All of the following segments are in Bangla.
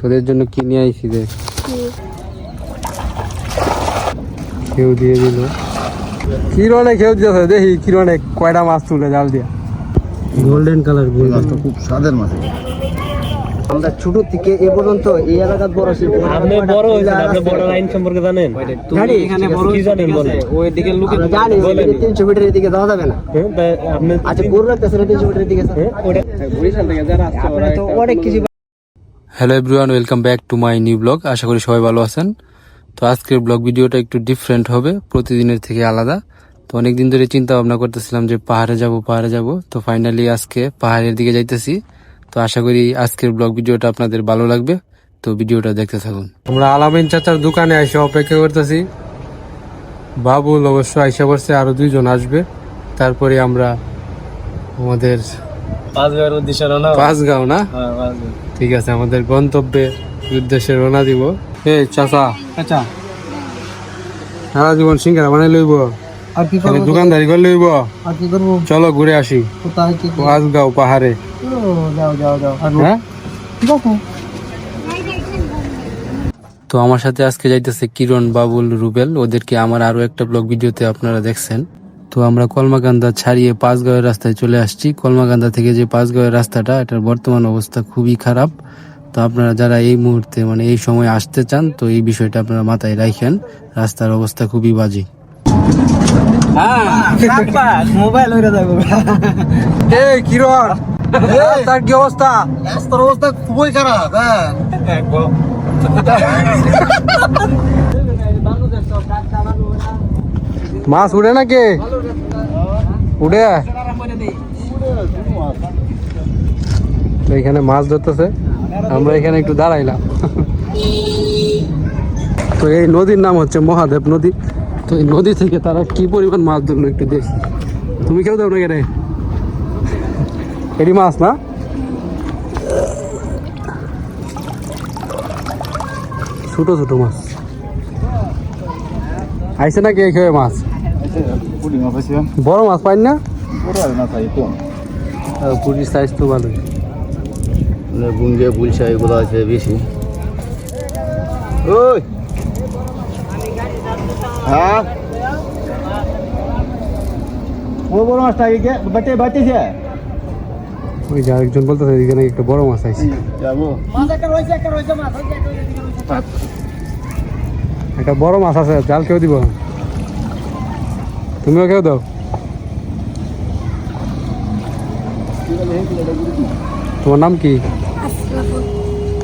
তোদের জন্য কিনে আইছি রে কেউ দিয়ে দিল। কিরণে কেউ দিয়েছে দেখি কিরণে কয়টা মাছ তুলে জাল দিয়া। গোল্ডেন কালার গোল্ডেন খুব স্বাদের মাছ। আমরা ছোট থেকে এ পর্যন্ত এই এলাকার বড় শিল্প। আপনি বড় আপনি বড় লাইন সম্পর্কে জানেন? জানি এখানে বড় কি জানেন বলেন? ওই দিকে লোকে জানি মিটারের দিকে যাওয়া যাবে না। হ্যাঁ, আপনি আচ্ছা গরু রাখতেছে তিনশো মিটারের দিকে হ্যাঁ, ওটা আপনারা তো অনেক কিছু hello everyone welcome back to my new blog আশা করি সবাই ভালো আছেন। তো আজকের ব্লগ ভিডিওটা একটু ডিফারেন্ট হবে, প্রতিদিনের থেকে আলাদা। তো অনেক দিন ধরে চিন্তা ভাবনা করতেছিলাম যে পাহাড়ে যাব পাহাড়ে যাব। তো ফাইনালি আজকে পাহাড়ের দিকে যাইতেছি। তো আশা করি আজকের ব্লগ ভিডিওটা আপনাদের ভালো লাগবে। তো ভিডিওটা দেখতে থাকুন। আমরা আলামিন চাচার দোকানে এসে অপেক্ষা করতেছি। বাবুল অবশ্য আইসা পড়ছে, আরও দুইজন আসবে। তারপরে আমরা আমাদের পাঁচ উদ্দেশ্যে রওনা পাঁচগাঁও না? হ্যাঁ। ঠিক আছে আমাদের গন্তব্যে উদ্দেশ্যে রওনা দিব। এ চাচা আচ্ছা সারা জীবন সিঙ্গারা বানাই লইব। আর কি তাহলে দোকানদারি করে লইব। আর কি করব? চলো ঘুরে আসি। কোথায় কি পাঁচগাঁও পাহাড়ে। যাও যাও যাও। হ্যাঁ? ঠিক আছে। তো আমার সাথে আজকে যাইতেছে কিরণ বাবুল রুবেল। ওদেরকে আমার আরও একটা ব্লগ ভিডিওতে আপনারা দেখছেন। তো আমরা কলমাকান্দা ছাড়িয়ে পাঁচগাঁওয়ের রাস্তায় চলে আসছি। কলমাকান্দা থেকে যে পাঁচগাঁওয়ের রাস্তাটা এটার বর্তমান অবস্থা খুবই খারাপ। তো আপনারা যারা এই মুহূর্তে মানে এই সময় আসতে চান তো এই বিষয়টা আপনারা মাথায় রাখেন। রাস্তার অবস্থা খুবই বাজে। মোবাইল হয়ে। কিরণ তার কি অবস্থা? রাস্তার অবস্থা খুবই খারাপ হ্যাঁ। মাছ উড়ে নাকি? উড়ে। এখানে মাছ ধরতেছে। আমরা এখানে একটু দাঁড়াইলাম। তো এই নদীর নাম হচ্ছে মহাদেব নদী। তো এই নদী থেকে তারা কি পরিমাণ মাছ ধরলো একটু দেখি। তুমি কেউ দাও না কেন এটি মাছ না? ছোট ছোট মাছ। আইসে নাকি এই খেয়ে মাছ? মাছ বড় মাছ পাই না? বড় আর না কম। সাইজ তো ভালোই। এগুলো আছে বেশি। ওই! হ্যাঁ? ও বড় মাছটা আগে বাটে বাটেছে? ওই যে আরেকজন বলতেছে এদিকে নাকি একটা বড় মাছ আইছে। যাব। একটা বড় মাছ আছে জাল কেউ দিব? তুমিও খেয়ে দাও। তোমার নাম কি?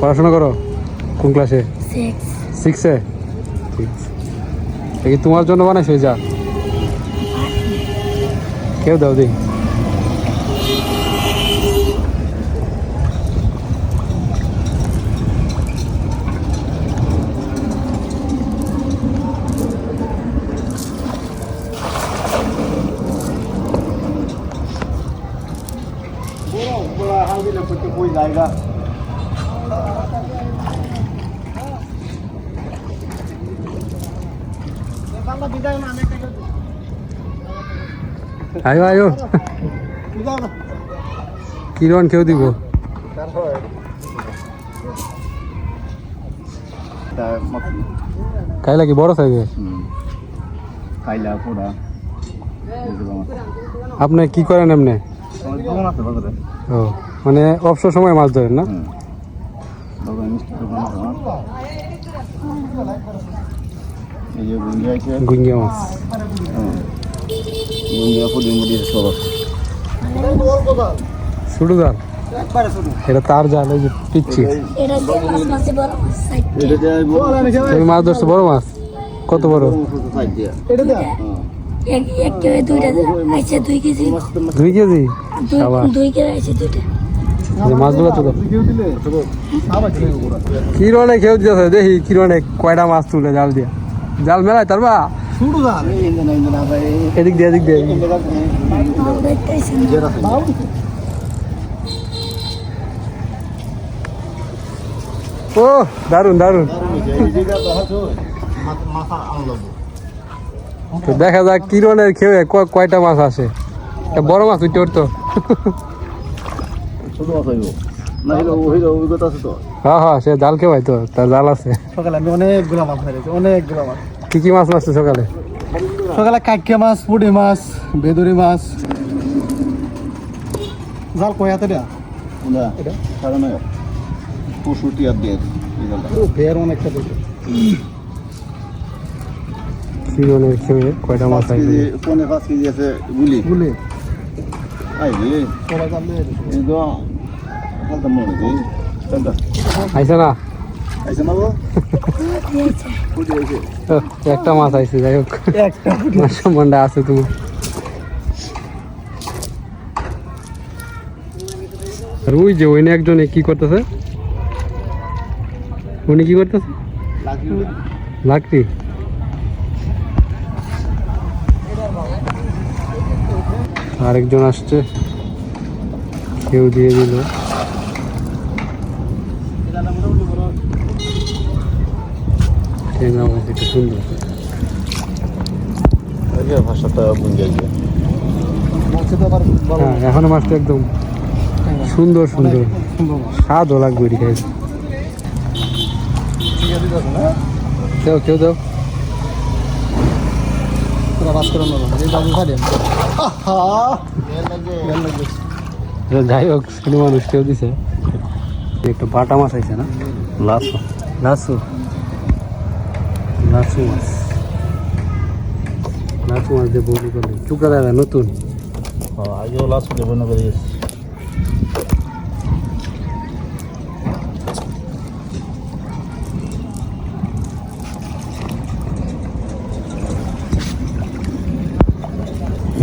পড়াশোনা করো? কোন ক্লাসে সিক্সে ঠিক তোমার জন্য বানাইছে যা। কেউ দাও দেখি আয়ো আয়ো। কিরণ কেউ দিব? কাইলা কি বড় সাইজে পোড়া। আপনি কি করেন এমনি? ও মানে অবসর সময় মাছ ধরেন না? এই যে গুঙ্গি আছে গুঙ্গিয়া মাছ মুড়ির শুরু এটা তার জাল যে পিচ্ছি তুমি মাছ ধরছো বড় মাছ কত বড় দুই কেজি দুই কেজি দুই কেজি মাছগুলো কিরণে খেয়ে দিতেছে দেখি কিরণে কয়টা মাছ তুলে জাল দিয়া জাল মেলায় তার বা এদিক দিয়ে এদিক দিয়ে। ও দারুণ দারুণ তো দেখা যাক কিরণের খেয়ে কয়টা মাছ আসে। বড় মাছ উঠতে উঠতো। ছোট মাছ হইব। না অভিজ্ঞতা আছে তো? হ্যাঁ হ্যাঁ সে জাল কে ভাই তো তার জাল আছে। সকালে আমি অনেকগুলো মাছ মেরেছি অনেকগুলো মাছ। কি কি মাছ মারছে সকালে? সকালে কাকিয়া মাছ পুটি মাছ বেদুরি মাছ। জাল কয় হাতে দেয়া না সাড়ে নয় পঁয়ষট্টি আর দেড় ও ফের অনেকটা দেখে। কি খেয়ে কয়টা মাছ পাঁচ আছে? পাঁচ কেজি আছে গুলি। গুলি। আই রে। তোরা দিয়ে দিছে। এই তো হালকা মনে আইছে আইসে না একটা মাছ আইছে যাই হোক। মাছ সম্বন্ধে আছে তোমার। আর ওই যে ওইনে একজনে কি করতেছে? উনি কি করতেছে? লাকড়ি। আরেকজন আসছে। কেউ দিয়ে দিল। ট্যাংরা মাছ এটা সুন্দর ভাষাটা বুঝে হ্যাঁ এখনও মাছটা একদম সুন্দর সুন্দর। স্বাদও লাগবে এটি আছে দেখো কেউ দেও। যাই হোক ছেলে মানুষ কেউ দিছে। একটা বাটা মাছ আইছে না? লাস্ট লাসু? লাসু মাছ লাসু মাছ দিয়ে বলি। করলে চুকা দাদা নতুন। আগেও লাস্ট দেবো না করে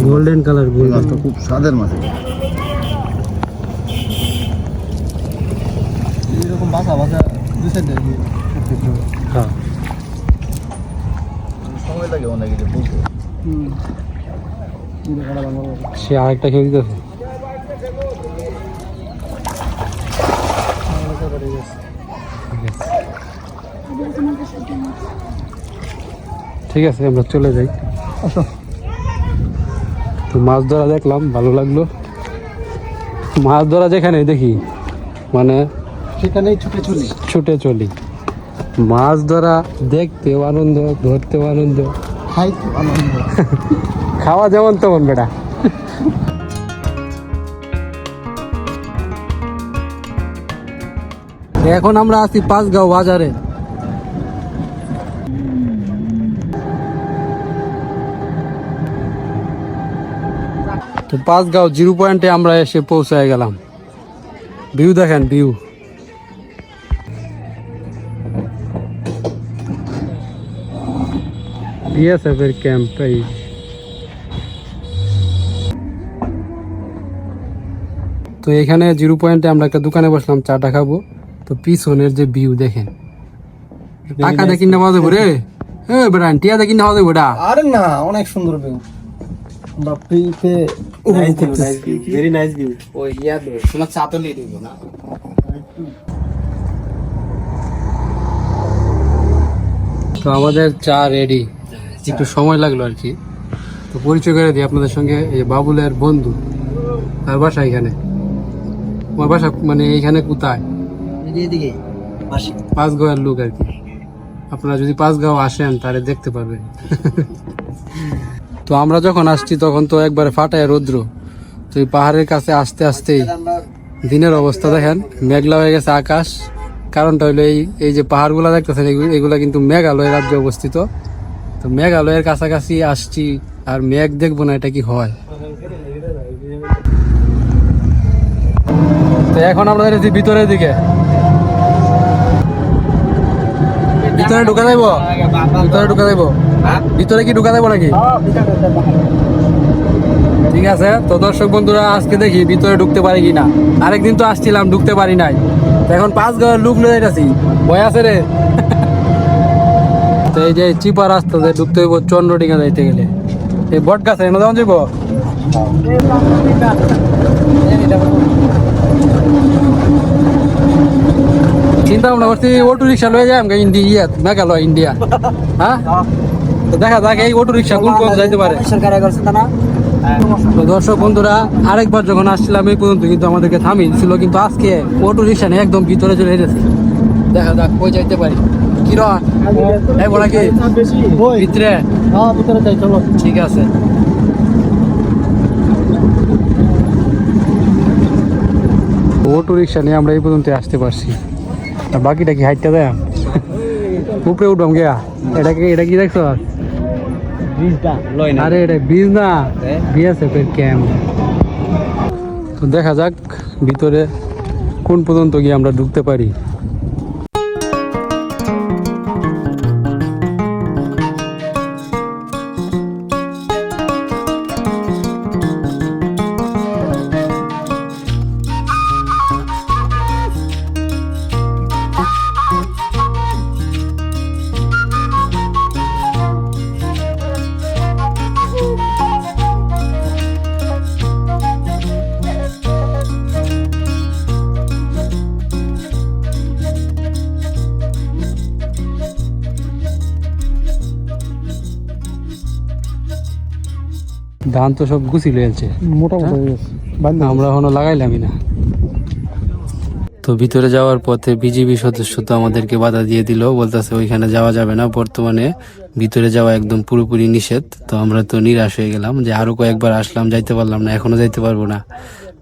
গোল্ডেন কালার গোল্ডেন মাছটা খুব স্বাদের মাছ এটা। এইরকম বাসা বাসা দুই সাইডে হ্যাঁ। সময় লাগে অনেক সে আরেকটা খেয়ে দিতেছে। ঠিক আছে আমরা চলে যাই। তো মাছ ধরা দেখলাম ভালো লাগল। মাছ ধরা যেখানে দেখি মানে সেখানেই ছুটে চলি। ছুটে চলি। মাছ ধরা দেখতেও আনন্দ ধরতেও আনন্দ। আনন্দ। খাওয়া যেমন তেমন বেটা। এখন আমরা আছি পাঁচগাঁও বাজারে। তো পাঁচগাঁও জিরো পয়েন্টে আমরা এসে পৌঁছায় গেলাম। ভিউ দেখেন ভিউ। বিএসএফ এর ক্যাম্প এই তো এখানে জিরো পয়েন্টে আমরা একটা দোকানে বসলাম চাটা খাব। তো পিছনের যে ভিউ দেখেন। টাকা দেখি না বাজে রে। এ বেটা টিয়া দেখি না বাজে বেটা আরে না অনেক সুন্দর ভিউ ভেরি নাইস ভিউ ওই ইয়া দে তোমার চা তো নিয়ে দিব না। তো আমাদের চা রেডি একটু সময় লাগল আর কি। তো পরিচয় করে দিই আপনাদের সঙ্গে এই বাবুলের বন্ধু তার বাসা এখানে। আমার বাসা মানে এইখানে কোথায়? পাঁচগাঁওয়ের লোক আর কি। আপনারা যদি পাঁচগাঁও আসেন তাহলে দেখতে পারবেন। তো আমরা যখন আসছি তখন তো একবারে ফাটায় রৌদ্র। তো এই পাহাড়ের কাছে আসতে আসতেই দিনের অবস্থা দেখেন। মেঘলা হয়ে গেছে আকাশ। কারণটা হলো এই এই যে পাহাড়গুলো দেখতেছেন এগুলা কিন্তু মেঘালয় রাজ্যে অবস্থিত। তো মেঘালয়ের কাছাকাছি আসছি আর মেঘ দেখব না এটা কি হয়। তো এখন আমরা যাচ্ছি ভিতরের দিকে। ভিতরে ঢুকা যাইব? ভিতরে ঢুকা যাইব? ভিতরে কি ঢুকা যাইব নাকি? ঠিক আছে, তো দর্শক বন্ধুরা, আজকে দেখি ভিতরে ঢুকতে পারি কিনা। আরেকদিন তো আসছিলাম, ঢুকতে পারি নাই। এখন পাঁচ ঘর লুক লয়ে যাচ্ছি ভয় আছে রে? তো এই যে চিপা রাস্তাতে ঢুকতে হইব চন্দ্রডিঙ্গা যাইতে গেলে। এই বট গাছ এনে যাওয়া যাইব? চিন্তা ভাবনা করছি, অটো রিক্সা লয়ে যাই আমাকে ইন্ডিয়া মেঘালয়, ইন্ডিয়া। হ্যাঁ? দেখা যাক এই অটো রিক্সা কোন কোন যাইতে পারে। দর্শক বন্ধুরা, আরেকবার যখন আসছিলাম এই পর্যন্ত কিন্তু আমাদেরকে থামিয়ে দিছিল, কিন্তু আজকে অটো রিক্সা নিয়ে একদম ভিতরে চলে এসেছে। দেখা যাক কই যাইতে পারি। কিরণ এই বলা কি? ভিতরে? হ্যাঁ ভিতরে যাই চলো ঠিক আছে। অটো রিক্সা নিয়ে আমরা এই পর্যন্ত আসতে পারছি। বাকিটা কি হাইটটা দেয়? উপরে উঠবাম গিয়া। এটা কি এটা কি দেখছ? আরে এটা বীজ না। বিএসএফ এর ক্যাম্প তো দেখা যাক ভিতরে কোন পর্যন্ত গিয়ে আমরা ঢুকতে পারি। ধান তো সব গুছি লয়েছে মোটামুটি হয়ে আমরা এখনও লাগাইলামই না। তো ভিতরে যাওয়ার পথে বিজিবি সদস্য তো আমাদেরকে বাধা দিয়ে দিল বলতেছে ওইখানে যাওয়া যাবে না বর্তমানে ভিতরে যাওয়া একদম পুরোপুরি নিষেধ। তো আমরা তো নিরাশ হয়ে গেলাম যে আরও কয়েকবার আসলাম যাইতে পারলাম না এখনও যাইতে পারব না।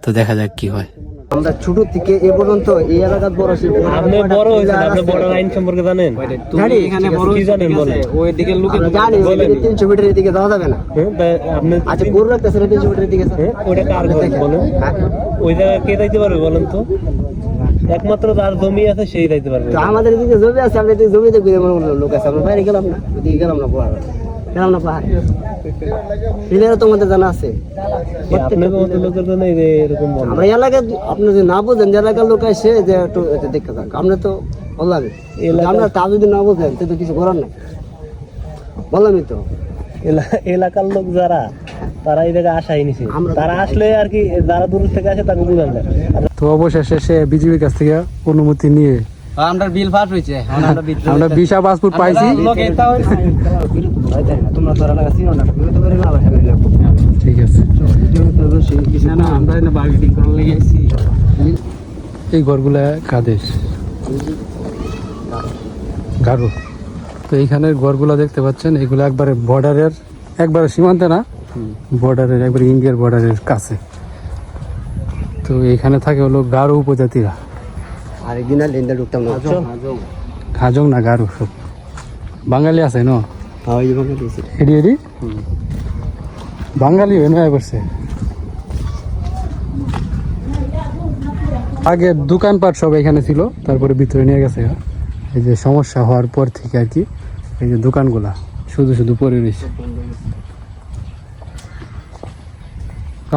তো দেখা যাক কি হয়। আমরা ছোট থেকে এ পর্যন্ত এই এলাকার বড় শিল্প। আপনি বড় হয়েছেন আপনি বড় লাইন সম্পর্কে জানেন? জানি। এখানে বড় কি জানেন বলেন। ওইদিকে লোকে জানি মিটারের দিকে যাওয়া যাবে না। হ্যাঁ, আপনি আচ্ছা গরু রাখতেছে তিনশো মিটারের দিকে হ্যাঁ, ওইটা কার ঘর বলেন? ওই জায়গায় কে যাইতে পারবে বলেন তো? একমাত্র যার জমি আছে সেই যাইতে পারবে। আমাদের এদিকে জমি আছে আমরা জমিতে ঘুরে লোক আছে। আমরা বাইরে গেলাম না ওদিকে গেলাম না গেলাম না পাহাড়? তোমাদের জানা আছে। আমরা এলাকায় আপনি যদি না বোঝেন যে এলাকার লোক আসে যে একটু দেখতে থাক আমরা তো বললাম আমরা তা যদি না বোঝেন তো কিছু করার নাই। বললামই তো। এলা- এলাকার লোক যারা তারা এই জায়গায় আসাই নিছে। আমরা- তারা আসলে আর কি যারা দূর থেকে আসে তাকে বুঝান যায়। তো অবশেষে সে বিজেপির কাছ থেকে অনুমতি নিয়ে আমরা বিল পাস হইছে আমরা বিশা পাসপোর্ট পাইছি তোমরা তো এলাকা চিনো না তুমি তো করে না। আবার ঠিক আছে। না না আমরা এনে বার্গেটিং করার লাগি আইছি। এই ঘরগুলা কাদের? গারো তো এইখানের ঘরগুলা দেখতে পাচ্ছেন এগুলো একবারে বর্ডারের একবারে সীমান্তে না? বর্ডারের একবারে ইন্ডিয়ার বর্ডারের কাছে। তো এখানে থাকে হলো গারো উপজাতিরা। আরেকদিন আর লেনটা ঢুকতাম না হাজং না গারো সব বাঙালি আছে ন ওই ভাবে দিয়েছি এডি এডি বাঙালি হয়ে নয় করছে আগে দোকানপাট সব এখানে ছিল তারপরে ভিতরে নিয়ে গেছে। এই যে সমস্যা হওয়ার পর থেকে আর কি এই যে দোকানগুলা শুধু শুধু পরে রয়েছে।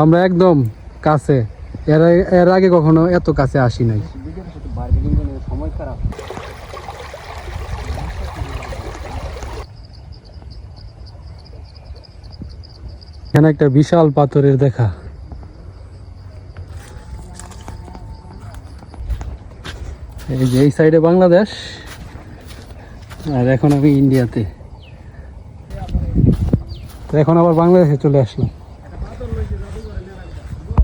আমরা একদম কাছে এর এর আগে কখনো এত কাছে আসি নাই। এখানে একটা বিশাল পাথরের দেখা। এই যে এই সাইডে বাংলাদেশ, আর এখন আমি ইন্ডিয়াতে। এখন আবার বাংলাদেশে চলে আসলাম।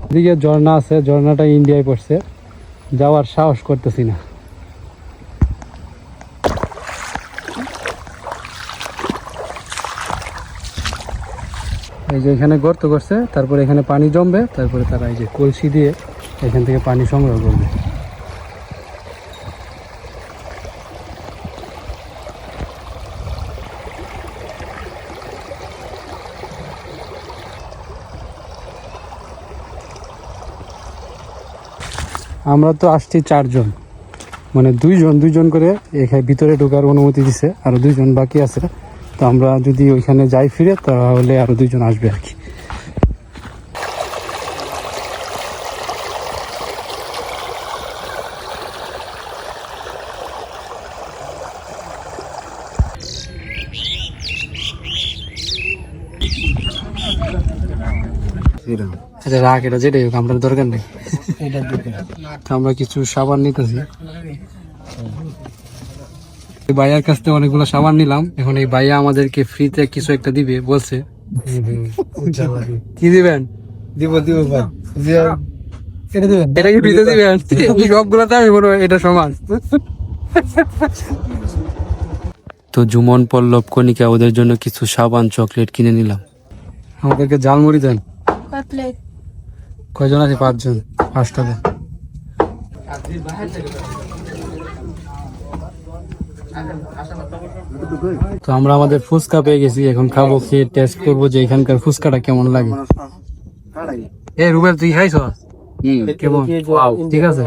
এদিকে ঝর্ণা আছে, ঝর্ণাটা ইন্ডিয়ায় পড়ছে। যাওয়ার সাহস করতেছি না। এই যে এখানে গর্ত করছে, তারপরে এখানে পানি জমবে, তারপরে তারা এই যে কলসি দিয়ে এখান থেকে পানি সংগ্রহ করবে। আমরা তো আসছি চারজন মানে দুইজন দুইজন করে এখানে ভিতরে ঢোকার অনুমতি দিছে, আরও দুইজন বাকি আছে। তো আমরা যদি ওইখানে যাই ফিরে তাহলে আরও দুইজন আসবে আর কি। আচ্ছা রাখ এটা যেটাই হোক আমরা দরকার নেই। আমরা কিছু সাবান নিতেছি। ভাইয়ার কাছ থেকে অনেকগুলো সাবান নিলাম। এখন এই ভাইয়া আমাদেরকে ফ্রিতে কিছু একটা দিবে বলছে। কি দিবেন? দিব দিব ভাই। এটা কি ফ্রিতে দিবেন? সবগুলোতে আমি বলব এটা সমান। তো জুমন পল্লব কণিকা ওদের জন্য কিছু সাবান চকলেট কিনে নিলাম। আমাদেরকে জালমুড়ি দেন। কয়জন আছে? পাঁচজন। পাঁচটা দেন। তো আমরা আমাদের ফুচকা পেয়ে গেছি এখন খাব খেয়ে টেস্ট করব যে এখানকার ফুচকাটা কেমন লাগে। এ রুবেল তুই খাইছ? কেমন? ঠিক আছে।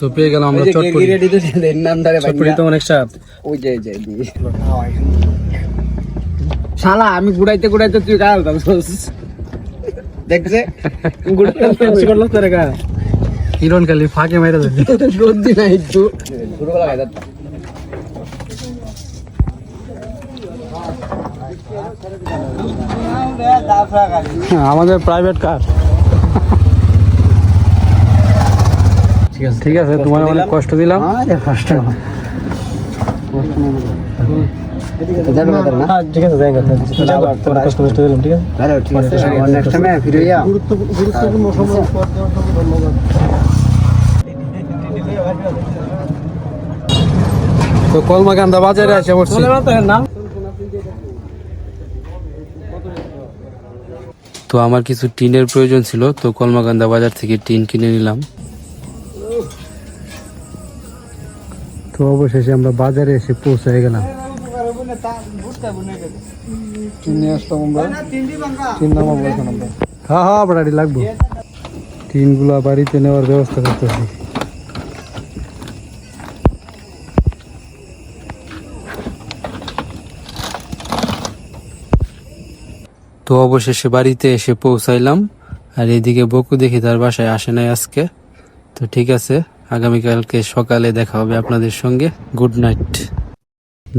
তো পেয়ে গেলাম আমরা চটপটি। চটপটি তো অনেক স্বাদ। শালা আমি গুড়াইতে গুড়াইতে তুই গাল দেখছে? হিরণ খালি ফাঁকে মেরে দেবে। সর্দি না একটু। আমাদের প্রাইভেট কার ঠিক আছে ঠিক আছে তোমার অনেক কষ্ট দিলাম। কষ্ট ঠিক আছে যাই কথা তোমার কষ্ট কষ্ট দিলাম ঠিক আছে? নেক্সট টাইমে ফিরে যা গুরুত্বপূর্ণ সময় পর দেওয়ার জন্য ধন্যবাদ। তো কলমাকান্দা বাজারে আসে পড়ছি তো আমার কিছু টিনের প্রয়োজন ছিল তো কলমাকান্দা বাজার থেকে টিন কিনে নিলাম। তো অবশেষে আমরা বাজারে এসে পৌঁছে গেলাম। নিয়ে আসলাম আমরা। তিন নাম আমরা এখন আমরা। হ্যাঁ হ্যাঁ বাড়ি লাগবো। টিনগুলা বাড়িতে নেওয়ার ব্যবস্থা করতেছি। তো অবশেষে বাড়িতে এসে পৌঁছাইলাম। আর এদিকে বকু দেখি তার বাসায় আসে নাই আজকে। তো ঠিক আছে আগামীকালকে সকালে দেখা হবে আপনাদের সঙ্গে। Good night.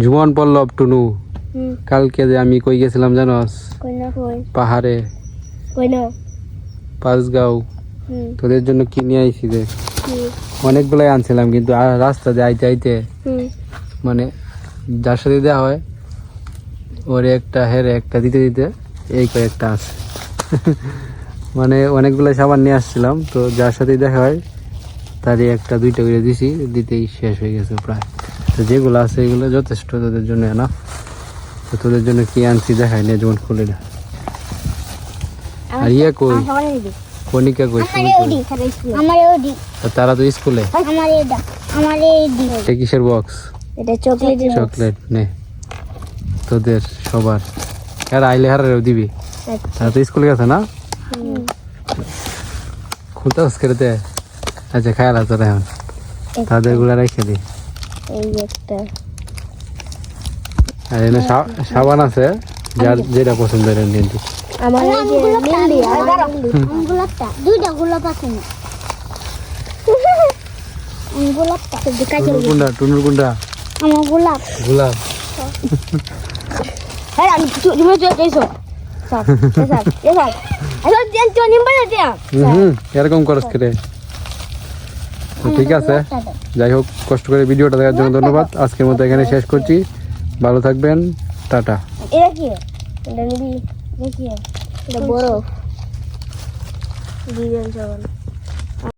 জুমন পল্লব টুনু কালকে যে আমি কই গেছিলাম জানোস? পাহাড়ে। পাঁচগাঁও। তোদের জন্য কি নিয়ে আইছি যে অনেকগুলাই আনছিলাম কিন্তু আর রাস্তা দিয়ে আইতে আইতে মানে যার সাথে দেওয়া হয় ওরে একটা হেরে একটা দিতে দিতে এই কয়েকটা আছে। মানে অনেকগুলো সাবান নিয়ে আসছিলাম তো যার সাথে দেখা হয় তারই একটা দুইটা করে দিছি দিতেই শেষ হয়ে গেছে প্রায়। তো যেগুলো আছে এগুলো যথেষ্ট তোদের জন্য না তো তোদের জন্য কি আনছি দেখাই নে যেমন খুলে না আর ইয়ে কই? এডি কই? তারা তো স্কুলে? এটা কিসের বক্স এটা চকলেট চকলেট নে। তোদের সবার। আর আইলে হারারেও দিবি তারা তো স্কুলে গেছে না? খুলতে করে দে। আচ্ছা খায়াল তোরা এখন। তাদেরগুলা রেখে দি। এই একটা। আর এনে সাবান আছে যার যেটা পছন্দ কিন্তু আমার এই যে মিন্দি আমার গোলাপটা দুইটা গোলাপ আছে না? গোলাপটা দেখাই টুনুর টুনুর কুন্ডা আমার গোলাপ। গোলাপ। হ্যাঁ আমি তুমি তো এসো স্যার স্যার স্যার দেন তো নিম্বার এরকম করস করে। তো ঠিক আছে। যাই হোক কষ্ট করে ভিডিওটা দেখার জন্য ধন্যবাদ। আজকের মতো এখানে শেষ করছি। ভালো থাকবেন। টাটা। এটা কি? এটা নিবি? এটা কি? এটা বড়। ডিজাইন সাবান